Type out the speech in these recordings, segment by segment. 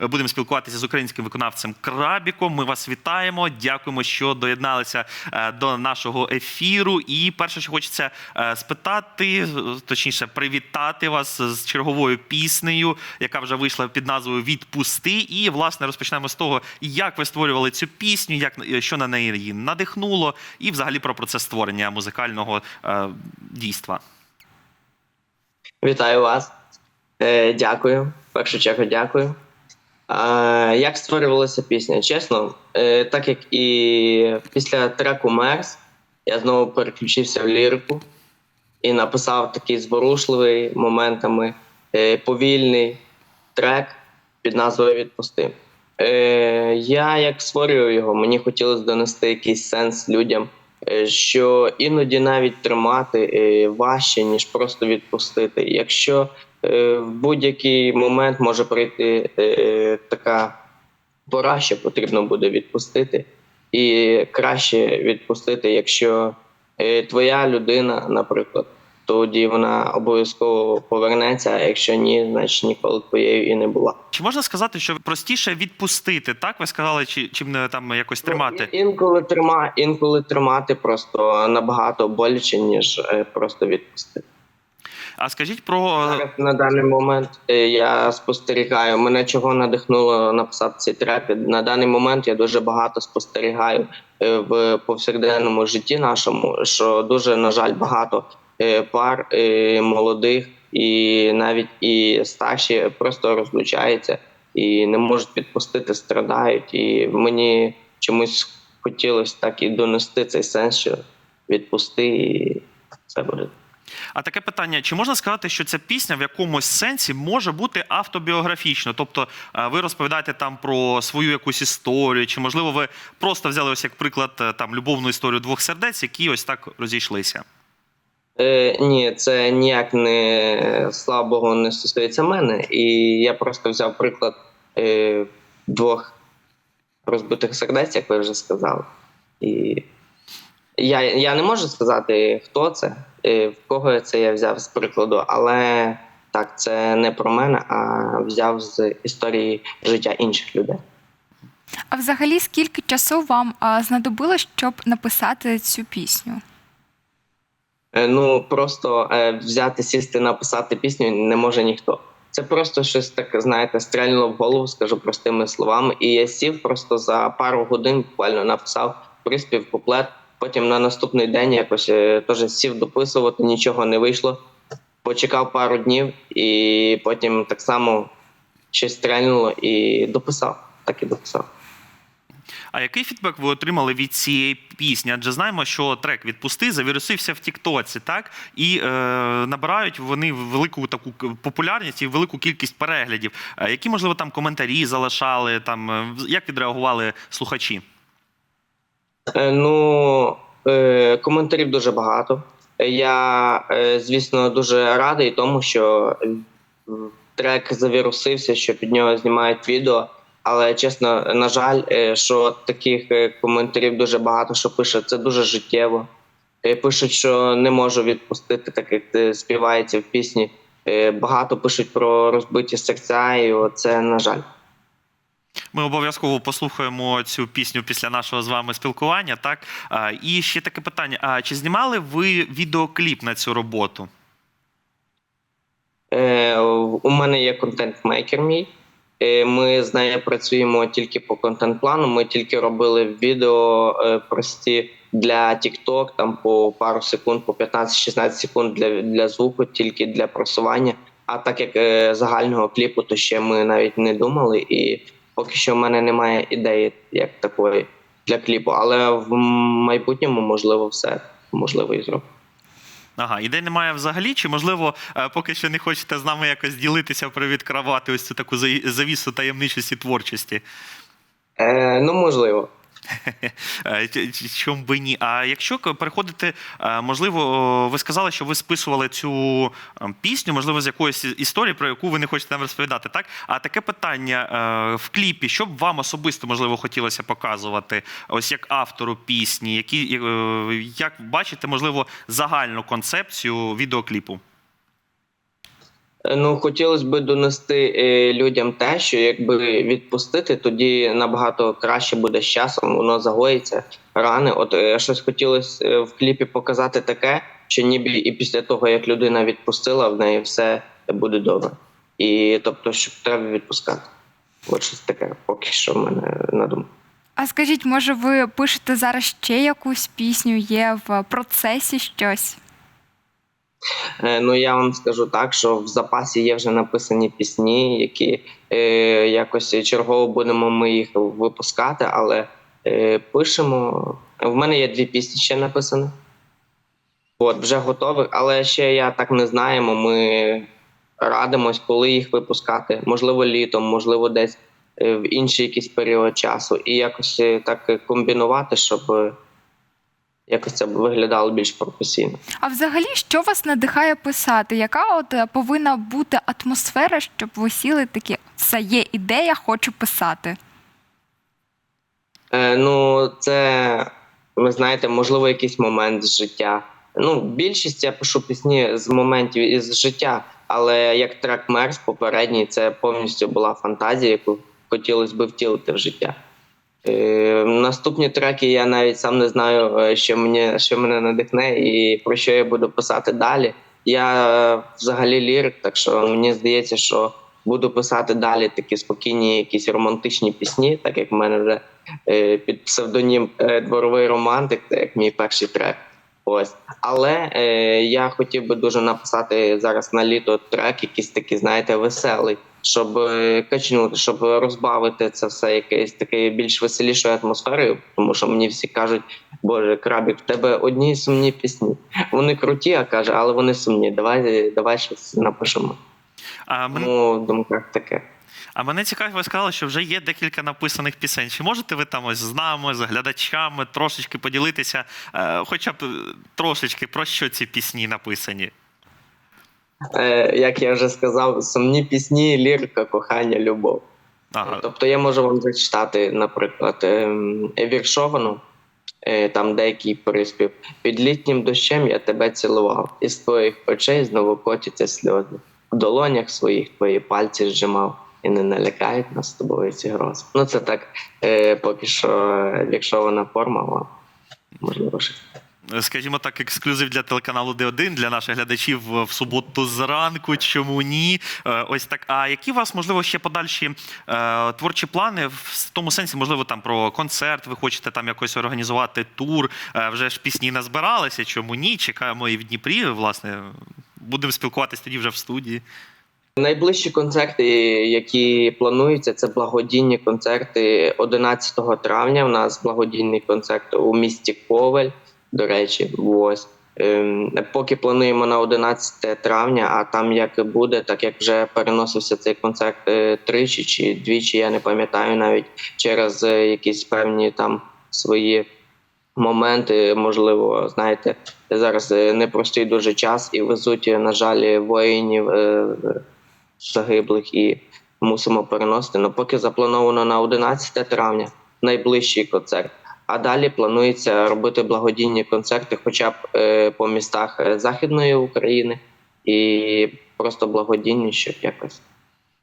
будемо спілкуватися з українським виконавцем Крабіком. Ми вас вітаємо. Дякуємо, що доєдналися е, до нашого ефіру. І перше, що хочеться е, спитати, точніше, привітати вас з черговою піснею, яка вже вийшла під назвою Відпусти. І власне розпочнемо з того, як ви створювали цю пісню, як е, що на неї її надихнуло, і взагалі про процес створення музикального дійства. Вітаю вас. Дякую. В першу чергу дякую. Як створювалася пісня? Чесно, е, так як і після треку Мерс, я знову переключився в лірику і написав такий зворушливий моментами е, повільний трек під назвою Відпусти. Е, я як створював його, мені хотілося донести якийсь сенс людям, що іноді навіть тримати важче, ніж просто відпустити. Якщо в будь-який момент може прийти е, така пора, що потрібно буде відпустити, і краще відпустити, якщо е, твоя людина, наприклад, тоді вона обов'язково повернеться, а якщо ні, значить ніколи твоєю і не була. Чи можна сказати, що простіше відпустити? Так ви сказали, чи чим не там якось тримати? Ну, інколи трима, інколи тримати просто набагато боляче, ніж е, просто відпустити. А скажіть про Зараз на даний момент е, я спостерігаю. Мене чого надихнуло написати ці треки. На даний момент я дуже багато спостерігаю е, в повсякденному житті нашому, що дуже на жаль багато е, пар е, молодих і навіть і старші просто розлучаються і не можуть відпустити, страдають. І мені чомусь хотілося так і донести цей сенс, що відпусти, і все буде. А таке питання: чи можна сказати, що ця пісня в якомусь сенсі може бути автобіографічною? Тобто е, ви розповідаєте там про свою якусь історію, чи можливо ви просто взяли ось як приклад е, там любовну історію двох сердець, які ось так розійшлися? Е, ні, це ніяк не слава Богу, не стосується мене. І я просто взяв приклад е, двох розбитих сердець, як ви вже сказали. І я, я не можу сказати, хто це, е, в кого це я взяв з прикладу, але так, це не про мене, а взяв з історії життя інших людей. А взагалі, скільки часу вам знадобилось, щоб написати цю пісню? Е, Ну просто е, взяти, сісти, написати пісню не може ніхто. Це просто щось таке, знаєте, стрельнуло в голову, скажу простими словами. І я сів просто за пару годин, буквально написав приспів, куплет. Потім на наступний день якось е, теж сів дописувати, нічого не вийшло. Почекав пару днів, і потім так само щось стрельнуло і дописав. Так і дописав. А який фідбек ви отримали від цієї пісні? Адже знаємо, що трек відпусти завірусився в Тіктоці, так і е, набирають вони велику таку популярність і велику кількість переглядів. Е, які можливо там коментарі залишали? Там е, як відреагували слухачі? Е, Ну, е, коментарів дуже багато. Е, Я, звісно, дуже радий тому, що трек завірусився, що під нього знімають відео. Але чесно, на жаль, що таких коментарів дуже багато, що пишуть, це дуже життєво. Пишуть, що не можу відпустити, так як співається в пісні. Багато пишуть про розбиті серця, і це на жаль. Ми обов'язково послухаємо цю пісню після нашого з вами спілкування. Так і ще таке питання: а чи знімали ви відеокліп на цю роботу? Е, у мене є контент-мейкер мій. Е, Ми з нею працюємо тільки по контент-плану. Ми тільки робили відео е, прості для TikTok, там по пару секунд, по 15-16 секунд для, для звуку, тільки для просування. А так як е, загального кліпу, то ще ми навіть не думали, і поки що в мене немає ідеї як такої для кліпу. Але в майбутньому можливо все можливо і зроблю. Ага, ідей немає взагалі. Чи можливо, е, поки що не хочете з нами якось ділитися, привідкривати ось цю таку завісу таємничості творчості? Е, ну можливо. Е, ч- ч- Чом би ні? А якщо переходити, е, можливо, ви сказали, що ви списували цю е, пісню, можливо, з якоїсь історії, про яку ви не хочете нам розповідати, так? А таке питання в кліпі, що б вам особисто можливо хотілося показувати, ось як автору пісні, які як бачите, можливо, загальну концепцію відеокліпу? Ну, хотілося б донести е, людям те, що якби відпустити, тоді набагато краще буде з часом, воно загоїться рани. От е, щось хотілося е, в кліпі показати таке, що ніби і після того, як людина відпустила, в неї все буде добре. І тобто, що треба відпускати. От щось таке, поки що в мене на думку. А скажіть, може, ви пишете зараз ще якусь пісню, є в процесі щось? Е, Ну я вам скажу так, що в запасі є вже написані пісні, які е, якось чергово будемо ми їх випускати, але е, пишемо. В мене є дві пісні ще написані. От, вже готові, але ще я так не знаємо. Ми радимось, коли їх випускати. Можливо, літом, можливо, десь е, в інший якийсь період часу. І якось е, так комбінувати, щоб якось це виглядало більш професійно. А взагалі, що вас надихає писати? Яка от е, повинна бути атмосфера, щоб ви сіли такі, це є ідея, хочу писати? Е, ну, це, ви знаєте, можливо, якийсь момент з життя. Ну, більшість я пишу пісні з моментів із життя, але як трек Мерс попередній, це повністю була фантазія, яку хотілося б втілити в життя. Е, наступні треки я навіть сам не знаю, е, що, мені, що мене надихне і про що я буду писати далі. Я е, взагалі лірик, так що мені здається, що буду писати далі такі спокійні, якісь романтичні пісні, так як в мене вже е, під псевдонім е, Дворовий романтик, це як мій перший трек. Ось. Але е, я хотів би дуже написати зараз на літо трек, якийсь такий, знаєте, веселий, щоб е, качнути, щоб розбавити це все якоюсь такою більш веселішою атмосферою. Тому що мені всі кажуть, Боже, крабік, в тебе одні сумні пісні. Вони круті, а каже, але вони сумні. Давай, давай щось напишемо. А, мен... Думках таке. а мене цікаво, ви сказали, що вже є декілька написаних пісень. Чи можете ви там ось з нами, з глядачами трошечки поділитися, е, хоча б трошечки про що ці пісні написані? Е, як я вже сказав, сумні пісні, лірика, кохання, любов. Ага. Тобто я можу вам зачитати, наприклад, ем, віршовану, е, там деякий приспів. Під літнім дощем я тебе цілував, із твоїх очей знову котяться сльози. В долонях своїх твої пальці зжимав. І не налякають нас з тобою ці грози. Ну це так е, поки що віршована форма, можливо. Скажімо так, ексклюзив для телеканалу Д1 для наших глядачів в суботу зранку. Чому ні? Е, Ось так. А які у вас можливо ще подальші е, творчі плани в тому сенсі, можливо, там про концерт? Ви хочете там якось організувати тур? Е, вже ж пісні назбиралися. Чому ні? Чекаємо і в Дніпрі. Власне, будемо спілкуватися тоді вже в студії. Найближчі концерти, які плануються, це благодійні концерти 11 травня. У нас благодійний концерт у місті Ковель. До речі, ось Ем, поки плануємо на 11 травня, а там як буде, так як вже переносився цей концерт е, тричі чи двічі, я не пам'ятаю навіть через е, якісь певні там свої моменти. Можливо, знаєте, зараз е, непростий дуже час і везуть, на жаль, воїнів загиблих і мусимо переносити. Ну поки заплановано на 11 травня найближчий концерт. А далі планується робити благодійні концерти, хоча б е, по містах е, Західної України, і просто благодійні, щоб якось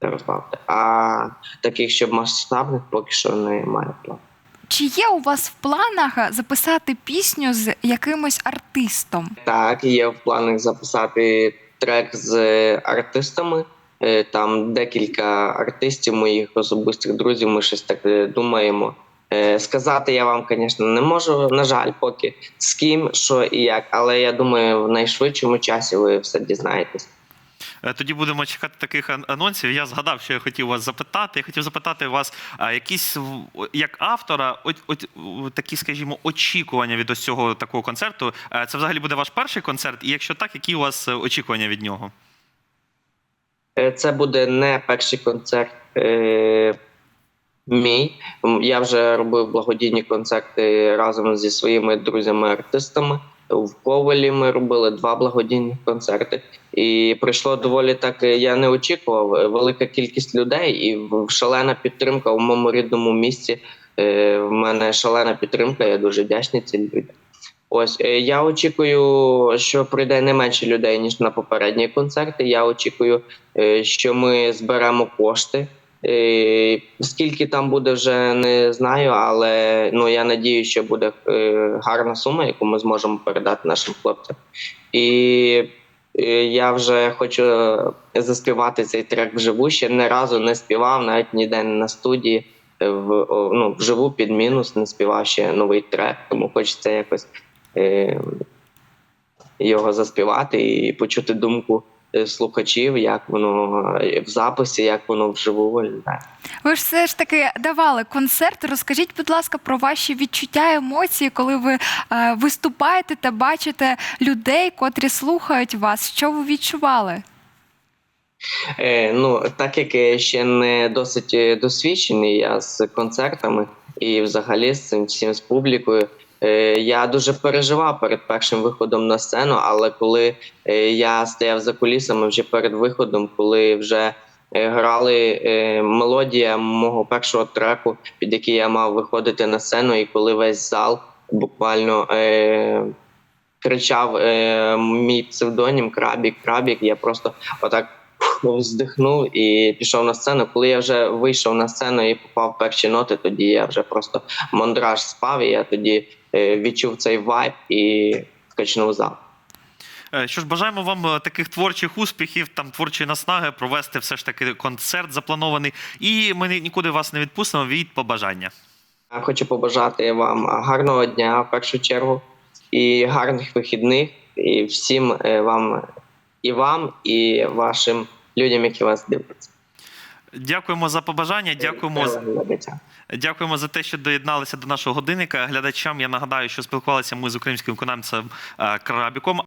це розбавити. А таких, щоб масштабних, поки що немає плану. Чи є у вас в планах записати пісню з якимось артистом? Так, є в планах записати трек з артистами. Е, Там декілька артистів, моїх особистих друзів. Ми щось так думаємо. Е, Сказати я вам, звісно, не можу. На жаль, поки з ким, що і як. Але я думаю, в найшвидшому часі ви все дізнаєтесь. Е, Тоді будемо чекати таких анонсів. Я згадав, що я хотів вас запитати. Я хотів запитати вас, якісь як автора, от, от, такі, скажімо, очікування від ось цього такого концерту. Е, Це взагалі буде ваш перший концерт? І якщо так, які у вас очікування від нього? Це буде не перший концерт мій. Я вже робив благодійні концерти разом зі своїми друзями-артистами. В Ковалі ми робили два благодійні концерти. І прийшло доволі так. е, Я не очікував. е, Велика кількість людей і шалена підтримка в моєму рідному місті. Е, В мене шалена підтримка. Я дуже вдячний цим людям. Ось я очікую, що прийде не менше людей ніж на попередні концерти. Я очікую, що ми зберемо кошти. Е, Скільки там буде, вже не знаю, але ну я надію, що буде е, гарна сума, яку ми зможемо передати нашим хлопцям. І е, я вже хочу заспівати цей трек вживу. Ще не разу не співав, навіть ніде на студії. В ну, вживу під мінус не співав ще новий трек, тому хочеться якось е, його заспівати і почути думку слухачів, як воно е, в записі, як воно вживу виглядає. Ви ж все ж таки давали концерт. Розкажіть, будь ласка, про ваші відчуття, емоції, коли ви е, виступаєте та бачите людей, котрі слухають вас. Що ви відчували? Е, ну, так як я ще не досить е, досвідчений я з концертами і взагалі з цим всім з публікою. Е, я дуже переживав перед першим виходом на сцену, але коли е, я стояв за кулісами вже перед виходом, коли вже е, грали мелодія мого першого треку, під який я мав виходити на сцену, і коли весь зал буквально кричав мій псевдонім Крабік, Крабік, я просто отак вздихнув і пішов на сцену. Коли я вже вийшов на сцену і попав перші ноти, тоді я вже просто мандраж спав, і я тоді відчув цей вайб і скачнув зал. Е, Що ж, бажаємо вам е, таких творчих успіхів, там творчої наснаги, провести все ж таки концерт запланований. І ми нікуди вас не відпустимо від побажання. Хочу побажати вам гарного дня в першу чергу і гарних вихідних, і всім е, вам, і вам, і вашим людям, які вас дивляться. Дякуємо за побажання. Дякуємо з- Телеглядачам. Дякуємо за те, що доєдналися до нашого годинника. Глядачам я нагадаю, що спілкувалися ми з українським виконавцем е, Крабіком.